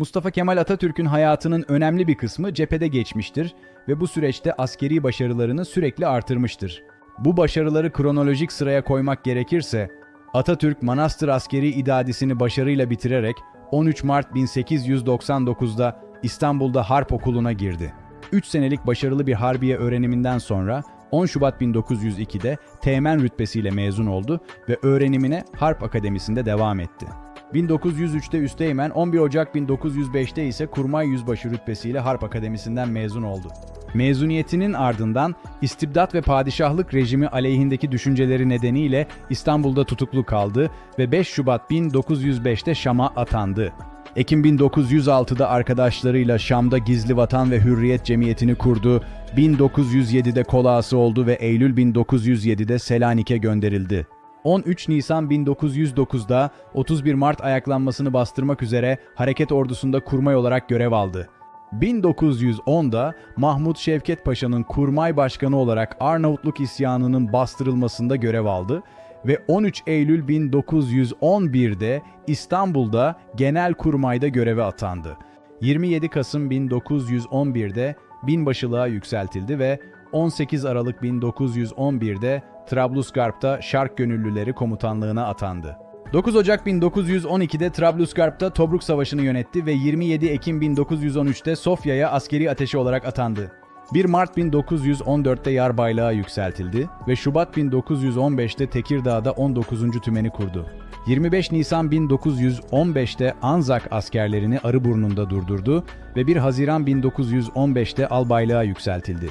Mustafa Kemal Atatürk'ün hayatının önemli bir kısmı cephede geçmiştir ve bu süreçte askeri başarılarını sürekli artırmıştır. Bu başarıları kronolojik sıraya koymak gerekirse, Atatürk Manastır Askeri İdadisini başarıyla bitirerek 13 Mart 1899'da İstanbul'da Harp Okulu'na girdi. 3 senelik başarılı bir harbiye öğreniminden sonra 10 Şubat 1902'de teğmen rütbesiyle mezun oldu ve öğrenimine Harp Akademisi'nde devam etti. 1903'te üsteğmen, 11 Ocak 1905'te ise Kurmay Yüzbaşı rütbesiyle Harp Akademisi'nden mezun oldu. Mezuniyetinin ardından istibdat ve padişahlık rejimi aleyhindeki düşünceleri nedeniyle İstanbul'da tutuklu kaldı ve 5 Şubat 1905'te Şam'a atandı. Ekim 1906'da arkadaşlarıyla Şam'da Gizli Vatan ve Hürriyet Cemiyeti'ni kurdu, 1907'de kolası oldu ve Eylül 1907'de Selanik'e gönderildi. 13 Nisan 1909'da 31 Mart ayaklanmasını bastırmak üzere hareket ordusunda kurmay olarak görev aldı. 1910'da Mahmut Şevket Paşa'nın kurmay başkanı olarak Arnavutluk isyanının bastırılmasında görev aldı ve 13 Eylül 1911'de İstanbul'da genel kurmayda göreve atandı. 27 Kasım 1911'de binbaşılığa yükseltildi ve 18 Aralık 1911'de Trablusgarp'ta Şark Gönüllüleri Komutanlığına atandı. 9 Ocak 1912'de Trablusgarp'ta Tobruk Savaşı'nı yönetti ve 27 Ekim 1913'te Sofya'ya askeri ateşi olarak atandı. 1 Mart 1914'te yarbaylığa yükseltildi ve Şubat 1915'te Tekirdağ'da 19. tümeni kurdu. 25 Nisan 1915'te Anzak askerlerini Arıburnu'nda durdurdu ve 1 Haziran 1915'te albaylığa yükseltildi.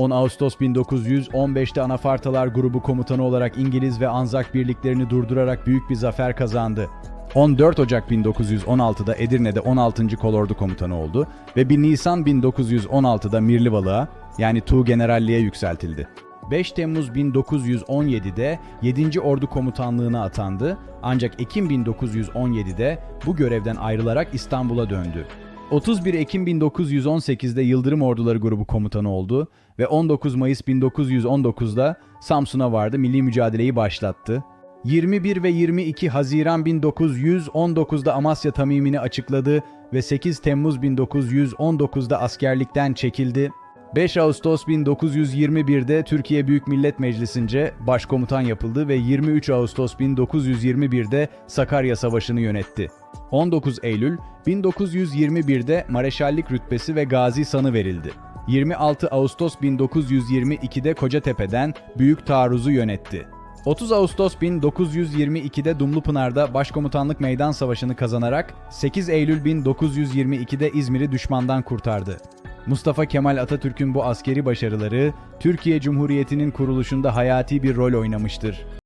10 Ağustos 1915'te Anafartalar Grubu komutanı olarak İngiliz ve Anzak birliklerini durdurarak büyük bir zafer kazandı. 14 Ocak 1916'da Edirne'de 16. Kolordu komutanı oldu ve 1 Nisan 1916'da Mirlivalığa yani Tuğ Generalliğe yükseltildi. 5 Temmuz 1917'de 7. Ordu Komutanlığına atandı ancak Ekim 1917'de bu görevden ayrılarak İstanbul'a döndü. 31 Ekim 1918'de Yıldırım Orduları Grubu komutanı oldu ve 19 Mayıs 1919'da Samsun'a vardı, milli mücadeleyi başlattı. 21 ve 22 Haziran 1919'da Amasya tamimini açıkladı ve 8 Temmuz 1919'da askerlikten çekildi. 5 Ağustos 1921'de Türkiye Büyük Millet Meclisi'nce başkomutan yapıldı ve 23 Ağustos 1921'de Sakarya Savaşı'nı yönetti. 19 Eylül 1921'de Mareşallik rütbesi ve gazi sanı verildi. 26 Ağustos 1922'de Kocatepe'den Büyük Taarruz'u yönetti. 30 Ağustos 1922'de Dumlupınar'da Başkomutanlık Meydan Savaşı'nı kazanarak 8 Eylül 1922'de İzmir'i düşmandan kurtardı. Mustafa Kemal Atatürk'ün bu askeri başarıları Türkiye Cumhuriyeti'nin kuruluşunda hayati bir rol oynamıştır.